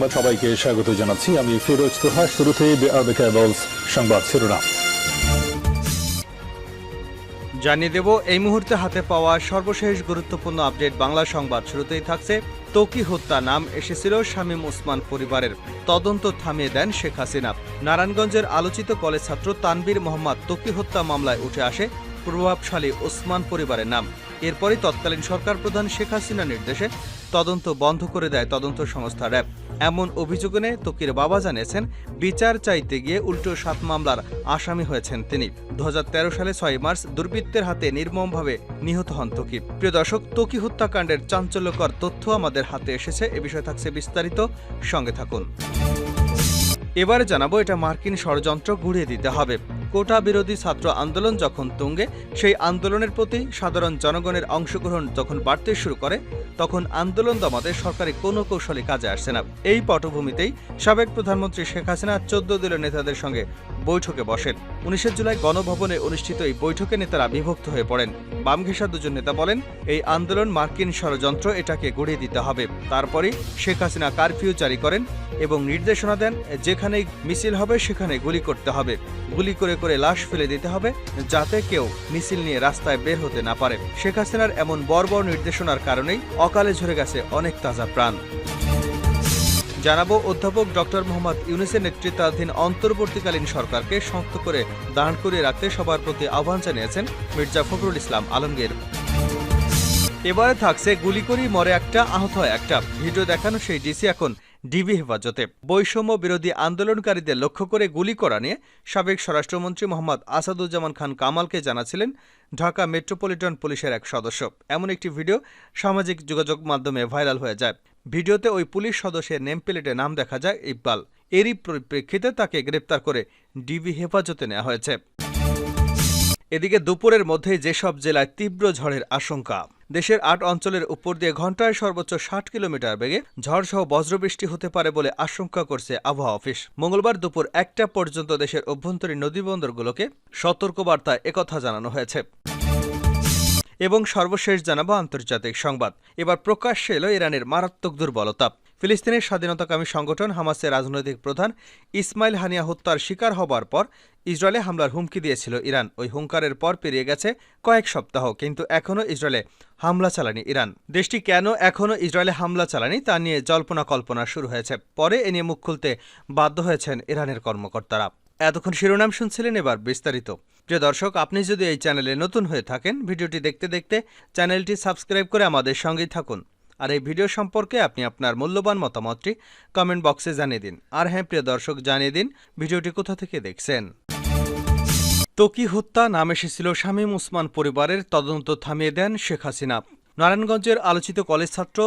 সংবাদ সবাইকে স্বাগত জানাচ্ছি। আমি ফিরোজ তোহা শুরুতে সংবাদ শিরোনাম। জানিয়ে দেব, এই মুহূর্তে হাতে পাওয়া সর্বশেষ গুরুত্বপূর্ণ আপডেট বাংলা সংবাদ শুরুতেই থাকছে। তকি হত্যা নাম এসেছিল শামীম ওসমান পরিবারের। তদন্ত থামিয়ে দেন শেখ হাসিনা। নারায়ণগঞ্জের আলোচিত কলেজ ছাত্র তানবীর মোহাম্মদ তকি হত্যা মামলায় উঠে আসে প্রভাবশালী ওসমান পরিবারের নাম। এরপরই তৎকালীন সরকার প্রধান শেখ হাসিনার নির্দেশে তদন্ত বন্ধ করে দেয় তদন্ত সংস্থা র্যাব। এমন অভিযোগ এনে তকির বাবা জানিয়েছেন, বিচার চাইতে গিয়ে উল্টো সাত মামলার আসামি হয়েছেন তিনি। দু হাজার তেরো সালে ছয় মার্চ দুর্বৃত্তের হাতে নির্মমভাবে নিহত হন তকি। প্রিয় দর্শক, তকি হত্যাকাণ্ডের চাঞ্চল্যকর তথ্য আমাদের হাতে এসেছে। এ বিষয়ে থাকছে বিস্তারিত। সঙ্গে থাকুন। এবারে জানাব, এটা মার্কিন ষড়যন্ত্র ঘুরিয়ে দিতে হবে। কোটা বিরোধী ছাত্র আন্দোলন যখন তুঙ্গে, সেই আন্দোলনের প্রতি সাধারণ জনগণের অংশগ্রহণ যখন বাড়তে শুরু করে, তখন আন্দোলন দমাতে সরকারি কোনো কৌশলে কাজে আসছে না। এই পটভূমিতেই সাবেক প্রধানমন্ত্রী শেখ হাসিনা চোদ্দ দলীয় নেতাদের সঙ্গে বৈঠকে বসেন। উনিশে জুলাই গণভবনে অনুষ্ঠিত এই বৈঠকে নেতারা বিভক্ত হয়ে পড়েন। বাম ঘেঁষা দুজন নেতা বলেন, এই আন্দোলন মার্কিন ষড়যন্ত্র এটাকে গড়িয়ে দিতে হবে। তারপরই শেখ হাসিনা কারফিউ জারি করেন এবং নির্দেশনা দেন, যেখানেই মিছিল হবে সেখানে গুলি করতে হবে। গুলি করে করে লাশ ফেলে দিতে হবে যাতে কেউ মিছিল নিয়ে রাস্তায় বের হতে না পারে। শেখ হাসিনার এমন বর্বর নির্দেশনার কারণেই অকালে ঝরে গেছে অনেক তাজা প্রাণ। জানাব অধ্যাপক ডক্টর মোহাম্মদ ইউনুসের নেতৃত্বাধীন অন্তর্বর্তীকালীন সরকারকে শক্ত করে দাঁড় করিয়ে রাখতে সবার প্রতি আহ্বান জানিয়েছেন মির্জা ফখরুল ইসলাম আলমগীর। এবারে থাকছে গুলি করি মরে একটা, আহত হয় একটা। ভিডিও দেখানো সেই ডিসি এখন ডিবি হেফাজতে। বৈষম্য বিরোধী আন্দোলনকারীদের লক্ষ্য করে গুলি করা নিয়ে সাবেক স্বরাষ্ট্রমন্ত্রী মোহাম্মদ আসাদুজ্জামান খান কামালকে জানাছিলেন ঢাকা মেট্রোপলিটন পুলিশের এক সদস্য। এমন একটি ভিডিও সামাজিক যোগাযোগ মাধ্যমে ভাইরাল হয়ে যায়। ভিডিওতে ওই পুলিশ সদস্যের নেম প্লেটে নাম দেখা যায় ইকবাল। এরই পরিপ্রেক্ষিতে তাকে গ্রেপ্তার করে ডিবি হেফাজতে নেওয়া হয়েছে। এদিকে দুপুরের মধ্যেই যেসব জেলায় তীব্র ঝড়ের আশঙ্কা, দেশের আট অঞ্চলের উপর দিয়ে ঘন্টায় সর্বোচ্চ ষাট কিলোমিটার বেগে ঝড়সহ বজ্রবৃষ্টি হতে পারে বলে আশঙ্কা করছে আবহাওয়া অফিস। মঙ্গলবার দুপুর একটা পর্যন্ত দেশের অভ্যন্তরীণ নদীবন্দরগুলোকে সতর্কবার্তায় একথা জানানো হয়েছে। এবং সর্বশেষ জানাব আন্তর্জাতিক সংবাদ। এবার প্রকাশ্যে এলো ইরানের মারাত্মক দুর্বলতা। ফিলিস্তিনের স্বাধীনতাকামী সংগঠন হামাসের রাজনৈতিক প্রধান ইসমাইল হানিয়া হত্যার শিকার হবার পর ইসরায়েলে হামলার হুমকি দিয়েছিল ইরান। ওই হুঙ্কারের পর পেরিয়ে গেছে কয়েক সপ্তাহ, কিন্তু এখনও ইসরায়েলে হামলা চালানি ইরান। দেশটি কেন এখনও ইসরায়েলে হামলা চালানি তা নিয়ে জল্পনা কল্পনা শুরু হয়েছে। পরে এ নিয়ে মুখ খুলতে বাধ্য হয়েছেন ইরানের কর্মকর্তারা। এতক্ষণ শিরোনাম শুনছিলেন এবার বিস্তারিত। প্রিয় দর্শক, আপনি যদি এই চ্যানেলে নতুন হয়ে থাকেন, ভিডিওটি দেখতে দেখতে চ্যানেলটি সাবস্ক্রাইব করে আমাদের সঙ্গেই থাকুন। আর এই ভিডিও সম্পর্কে আপনি আপনার মূল্যবান মতামতটি কমেন্ট বক্সে জানিয়ে দিন। আর হ্যাঁ প্রিয় দর্শক, জানিয়ে দিন, ভিডিওটি কোথা থেকে দেখছেন? তকি হত্যা নাম এসেছিল শামীম উসমান পরিবারের, তদন্ত থামিয়ে দেন শেখ হাসিনা। নারায়ণগঞ্জের আলোচিত কলেজ ছাত্র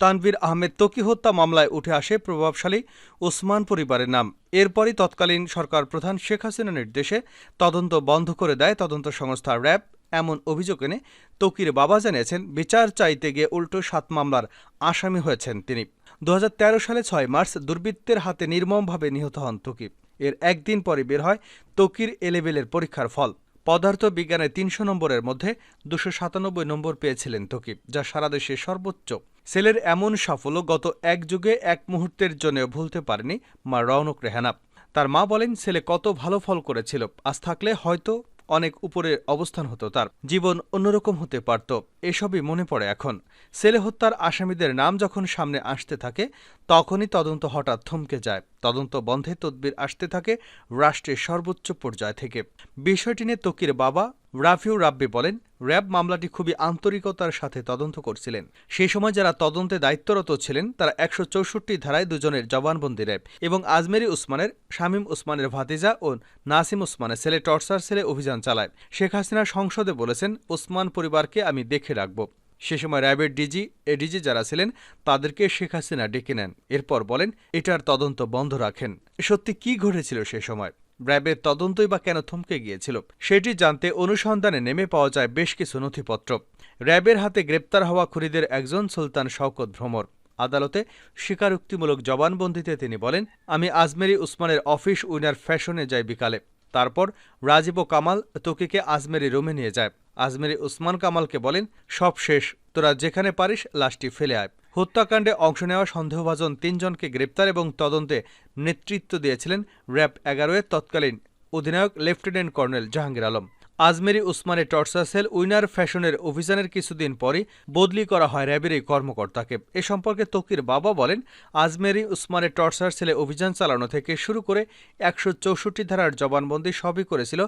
তানভীর আহমেদ তকি হত্যা মামলায় উঠে আসে প্রভাবশালী ওসমান পরিবারের নাম। এরপরই তৎকালীন সরকার প্রধান শেখ হাসিনার নির্দেশে তদন্ত বন্ধ করে দেয় তদন্ত সংস্থা র্যাব। এমন অভিযোগ এনে তকির বাবা জানিয়েছেন, বিচার চাইতে গিয়ে উল্টো সাত মামলার আসামি হয়েছেন তিনি। দু হাজার তেরো সালে ছয় মার্চ দুর্বৃত্তের হাতে নির্মমভাবে নিহত হন তকিব এর একদিন পরে বের হয় তকির এলেবেলের পরীক্ষার ফল। পদার্থ বিজ্ঞানে তিনশো নম্বরের মধ্যে দুশো সাতানব্বই নম্বর পেয়েছিলেন তকিব যা সারা দেশে সর্বোচ্চ। সেলের এমন সাফল্য গত এক যুগে এক মুহূর্তের জন্য ভুলতে পারেনি মা রওনক রেহানা। তার মা বলেন ছেলে কত ভালো ফল করেছিল। আজ থাকলে হয়তো অনেক উপরে অবস্থান হতো তার। জীবন অন্যরকম হতে পারত। এসবই মনে পড়ে এখন। ছেলে হত্যার আসামিদের নাম যখন সামনে আসতে থাকে, তখনই তদন্ত হঠাৎ থমকে যায়। তদন্ত বন্ধে তদবির আসতে থাকে রাষ্ট্রের সর্বোচ্চ পর্যায় থেকে। বিষয়টি নিয়ে তকির বাবা রাফিউ রাব্বি বলেন, র্যাব মামলাটি খুবই আন্তরিকতার সাথে তদন্ত করছিলেন। সেই সময় যারা তদন্তে দায়িত্বরত ছিলেন, তারা একশো চৌষট্টি ধারায় দুজনের জবানবন্দি র্যাব এবং আজমেরি উসমানের, শামীম উসমানের ভাতিজা ও নাসিম উসমানের ছেলে টর্চার ছেলে অভিযান চালায়। শেখ হাসিনা সংসদে বলেছেন, উসমান পরিবারকে আমি দেখে রাখব। সে সময় র্যাবের ডিজি এডিজি যারা ছিলেন, তাদেরকে শেখ হাসিনা ডেকে নেন। এরপর বলেন, এটার তদন্ত বন্ধ রাখেন। সত্যি কি ঘটেছিল সে সময়? র্যাবের তদন্তই বা কেন থমকে গিয়েছিল? সেটি জানতে অনুসন্ধানে নেমে পাওয়া যায় বেশ কিছু নথিপত্র। র্যাবের হাতে গ্রেপ্তার হওয়া খুনিদের একজন সুলতান শওকত ভ্রমর। আদালতে স্বীকারোক্তিমূলক জবানবন্দিতে তিনি বলেন, আমি আজমেরি উসমানের অফিস উইনার ফ্যাশনে যাই বিকালে। তারপর রাজীব ও কামাল তোকিকে আজমেরি রুমে নিয়ে যায়। আজমেরি উসমান কামালকে বলেন, সব শেষ, তোরা যেখানে পারিস লাশটি ফেলে আয়। হত্যাকাণ্ডে অংশ নেওয়া সন্দেহভাজন তিনজনকে গ্রেপ্তার এবং তদন্তে নেতৃত্ব দিয়েছিলেন র্যাব এগারোয়ের তৎকালীন অধিনায়ক লেফটেন্যান্ট কর্নেল জাহাঙ্গীর আলম। আজমেরি উসমানের টর্চার সেল উইনার ফ্যাশনের অভিযানের কিছুদিন পরই বদলি করা হয় র্যাবের এই কর্মকর্তাকে। এ সম্পর্কে তকির বাবা বলেন, আজমেরি উসমানের টর্চার সেলে অভিযান চালানো থেকে শুরু করে একশো চৌষট্টি ধারার জবানবন্দি সবই করেছিল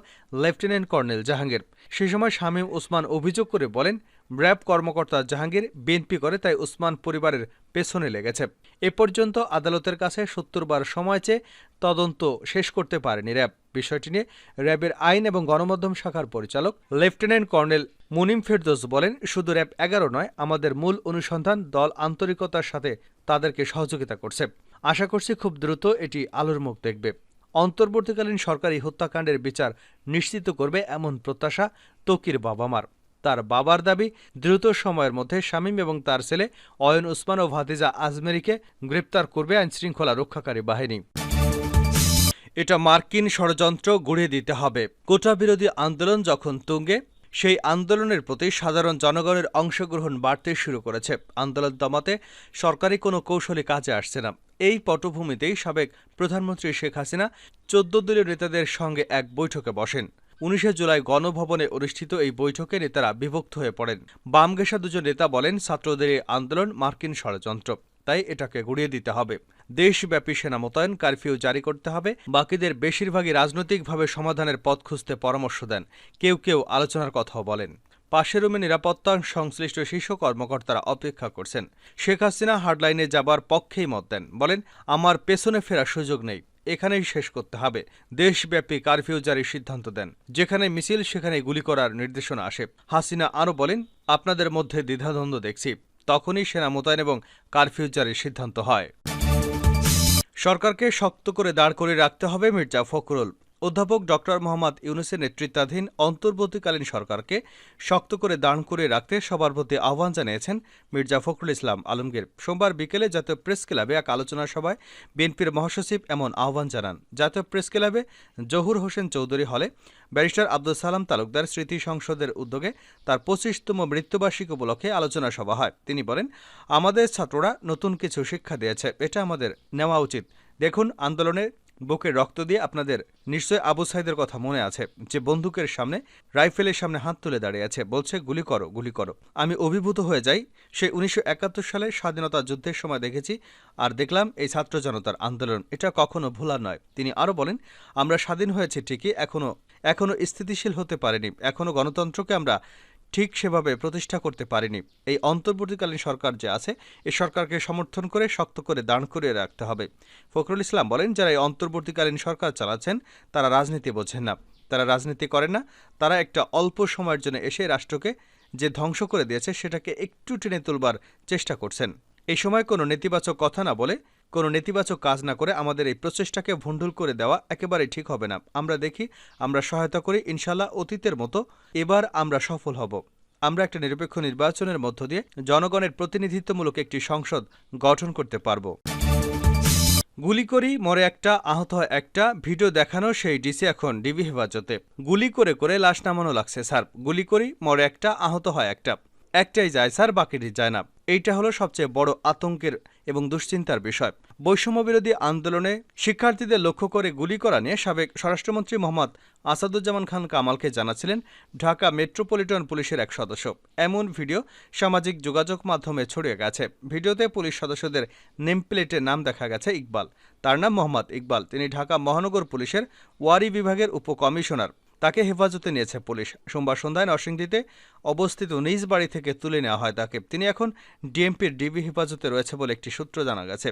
লেফটেন্যান্ট কর্নেল জাহাঙ্গীর। সে সময় শামীম উসমান অভিযোগ করে বলেন, র্যাব কর্মকর্তা জাহাঙ্গীর বিএনপি করে, তাই উসমান পরিবারের পেছনে লেগেছে। এ পর্যন্ত আদালতের কাছে সত্তর বার সময় চেয়ে তদন্ত শেষ করতে পারেনি র্যাব। বিষয়টি নিয়ে র্যাবের আইন এবং গণমাধ্যম শাখার পরিচালক লেফটেন্যান্ট কর্নেল মুনিম ফেরদোস বলেন, শুধু র্যাব এগারো নয়, আমাদের মূল অনুসন্ধান দল আন্তরিকতার সাথে তাদেরকে সহযোগিতা করছে। আশা করছি খুব দ্রুত এটি আলোর মুখ দেখবে। অন্তর্বর্তীকালীন সরকারি হত্যাকাণ্ডের বিচার নিশ্চিত করবে এমন প্রত্যাশা তকির বাবা মার তার বাবার দাবি, দ্রুত সময়ের মধ্যে শামীম এবং তার ছেলে অয়ন উসমান ও ভাতিজা আজমেরিকে গ্রেপ্তার করবে আইনশৃঙ্খলা রক্ষাকারী বাহিনী। এটা মার্কিন ষড়যন্ত্র গুড়িয়ে দিতে হবে। কোটা বিরোধী আন্দোলন যখন তুঙ্গে, সেই আন্দোলনের প্রতি সাধারণ জনগণের অংশগ্রহণ বাড়তে শুরু করেছে। আন্দোলন দমাতে সরকারি কোনো কৌশলী কাজে আসছে না। এই পটভূমিতেই সাবেক প্রধানমন্ত্রী শেখ হাসিনা চোদ্দ দলীয় নেতাদের সঙ্গে এক বৈঠকে বসেন। উনিশে জুলাই গণভবনে অনুষ্ঠিত এই বৈঠকে নেতারা বিভক্ত হয়ে পড়েন। বামগেশা দুজন নেতা বলেন, ছাত্রদের এই আন্দোলন মার্কিন ষড়যন্ত্র, তাই এটাকে গুড়িয়ে দিতে হবে। দেশব্যাপী সেনা মোতায়েন কারফিউ জারি করতে হবে। বাকিদের বেশিরভাগই রাজনৈতিকভাবে সমাধানের পথ খুঁজতে পরামর্শ দেন। কেউ কেউ আলোচনার কথাও বলেন। পাশের রুমে নিরাপত্তা সংশ্লিষ্ট শীর্ষ কর্মকর্তারা অপেক্ষা করছেন। শেখ হাসিনা হার্ডলাইনে যাবার পক্ষেই মত দেন। বলেন, আমার পেছনে ফেরার সুযোগ নেই। এখানেই শেষ করতে হবে। দেশব্যাপী কারফিউ জারির সিদ্ধান্ত দেন, যেখানে মিছিল, সেখানে গুলি করার নির্দেশনা আসে। হাসিনা আরও বলেন, আপনাদের মধ্যে দ্বিধাদ্বন্দ্ব দেখছি। তখনই সেনা মোতায়েন এবং কারফিউ জারির সিদ্ধান্ত হয়। সরকারকে শক্ত করে দাঁড় করে রাখতে হবে মির্জা ফখরুল। অধ্যাপক ডক্টর মোহাম্মদ ইউনুসের নেতৃত্বাধীন অন্তর্বর্তীকালীন সরকারকে শক্ত করে দাঁড় করে রাখতে সবার প্রতি আহ্বান জানিয়েছেন মির্জা ফখরুল ইসলাম আলমগীর। সোমবার বিকেলে জাতীয় প্রেস ক্লাবে এক আলোচনা সভায় বিএনপির মহাসচিব এমন আহ্বান জানান। জাতীয় প্রেস ক্লাবে জহুর হোসেন চৌধুরী হলে ব্যারিস্টার আব্দুল সালাম তালুকদার স্মৃতি সংসদের উদ্যোগে তার পঁচিশতম মৃত্যুবার্ষিকী উপলক্ষে আলোচনা সভা হয়। তিনি বলেন, আমাদের ছাত্ররা নতুন কিছু শিক্ষা দিয়েছে। এটা আমাদের নেওয়া উচিত। দেখুন আন্দোলনে বুকে রক্ত দিয়ে আপনাদের নিশ্চয় আবু সাইদের কথা মনে আছে, যে বন্দুকের সামনে, রাইফেলের সামনে হাত তুলে দাঁড়িয়ে আছে, বলছে, গুলি করো গুলি করো। আমি অভিভূত হয়ে যাই সেই উনিশশো একাত্তর সালে স্বাধীনতা যুদ্ধের সময় দেখেছি, আর দেখলাম এই ছাত্র জনতার আন্দোলন। এটা কখনো ভোলার নয়। তিনি আরও বলেন, আমরা স্বাধীন হয়েছে ঠিকই, এখনও এখনও স্থিতিশীল হতে পারেনি। এখনও গণতন্ত্রকে আমরা ঠিক সেভাবে প্রতিষ্ঠা করতে পারেনি। এই অন্তর্বর্তীকালীন সরকার যে আছে, এ সরকারকে সমর্থন করে, শক্ত করে দাঁড় করিয়ে রাখতে হবে। ফখরুল ইসলাম বলেন, যারা এই অন্তর্বর্তীকালীন সরকার চালাচ্ছেন, তারা রাজনীতি বোঝেন না। তারা রাজনীতি করেন না। তারা একটা অল্প সময়ের জন্য এসে রাষ্ট্রকে যে ধ্বংস করে দিয়েছে, সেটাকে একটু টেনে তুলবার চেষ্টা করছেন। এই সময় কোনো নেতিবাচক কথা না বলে কোনো নেতিবাচক কাজ না করে আমাদের এই প্রচেষ্টাকে ভণ্ডুল করে দেওয়া একেবারেই ঠিক হবে না। আমরা দেখি, আমরা সহায়তা করি ইনশাল্লাহ অতীতের মতো এবার আমরা সফল হব। আমরা একটা নিরপেক্ষ নির্বাচনের মধ্য দিয়ে জনগণের প্রতিনিধিত্বমূলক একটি সংসদ গঠন করতে পারব। গুলি করি, মরে একটা, আহত হয় একটা, ভিডিও দেখানো সেই ডিসি এখন ডিবি হেফাজতে। গুলি করে করে লাশ নামানো লাগছে, স্যার। গুলি করি, মরে একটা, আহত হয় একটা। একটাই যায়, স্যার, বাকিটি যায় না। এইটা হলো সবচেয়ে বড় আতঙ্কের এবং দুশ্চিন্তার বিষয়। বৈষম্য বিরোধী আন্দোলনে শিক্ষার্থীদের লক্ষ্য করে গুলি করা নিয়ে সাবেক স্বরাষ্ট্রমন্ত্রী মোহাম্মদ আসাদুজ্জামান খান কামালকে জানাছিলেন ঢাকা মেট্রোপলিটন পুলিশের এক সদস্য। এমন ভিডিও সামাজিক যোগাযোগ মাধ্যমে ছড়িয়ে গেছে। ভিডিওতে পুলিশ সদস্যদের নেমপ্লেটে নাম দেখা গেছে ইকবাল। তার নাম মোহাম্মদ ইকবাল। তিনি ঢাকা মহানগর পুলিশের ওয়ারি বিভাগের উপকমিশনার। তাকে হেফাজতে নিয়েছে পুলিশ। সোমবার সন্ধ্যায় নরসিংদীতে অবস্থিত নিজ বাড়ি থেকে তুলে নেওয়া হয় তাকে। তিনি এখন ডিএমপির ডিবি হেফাজতে রয়েছে বলে একটি সূত্র জানা গেছে।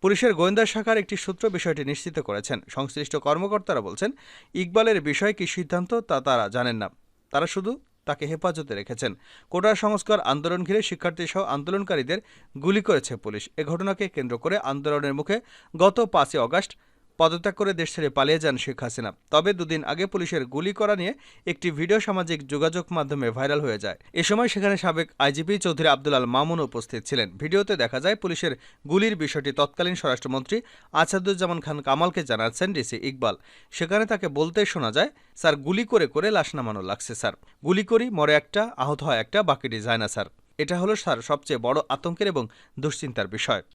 পুলিশের গোয়েন্দা শাখার একটি সূত্র বিষয়টি নিশ্চিত করেছেন। সংশ্লিষ্ট কর্মকর্তারা বলছেন, ইকবালের বিষয়ে কি সিদ্ধান্ত তা তারা জানেন না। তারা শুধু তাকে হেফাজতে রেখেছেন। কোটা সংস্কার আন্দোলন ঘিরে শিক্ষার্থী সহ আন্দোলনকারীদের গুলি করেছে পুলিশ। এ ঘটনাকে কেন্দ্র করে আন্দোলনের মুখে গত পাঁচই অগাস্ট পদত্যাগ করে দেশ ছেড়ে পালিয়ে যান শেখ হাসিনা। তবে দুদিন আগে পুলিশের গুলি করা নিয়ে একটি ভিডিও সামাজিক যোগাযোগ মাধ্যমে ভাইরাল হয়ে যায়। এ সময় সেখানে সাবেক I G P Chowdhury Abdul Al Mamun উপস্থিত ছিলেন। ভিডিওতে দেখা যায়, পুলিশের গুলির বিষয়টি তৎকালীন স্বরাষ্ট্রমন্ত্রী আসাদুজ্জামান খান কামালকে জানাচ্ছেন ডিসি ইকবাল। সেখানে তাকে বলতে শোনা যায়, স্যার, গুলি করে করে লাশ নামানো লাগছে, স্যার। গুলি করি, মরে একটা, আহত হয় একটা, বাকিটি যায় না, স্যার। এটা হলো, স্যার, সবচেয়ে বড় আতঙ্কের এবং দুশ্চিন্তার বিষয়।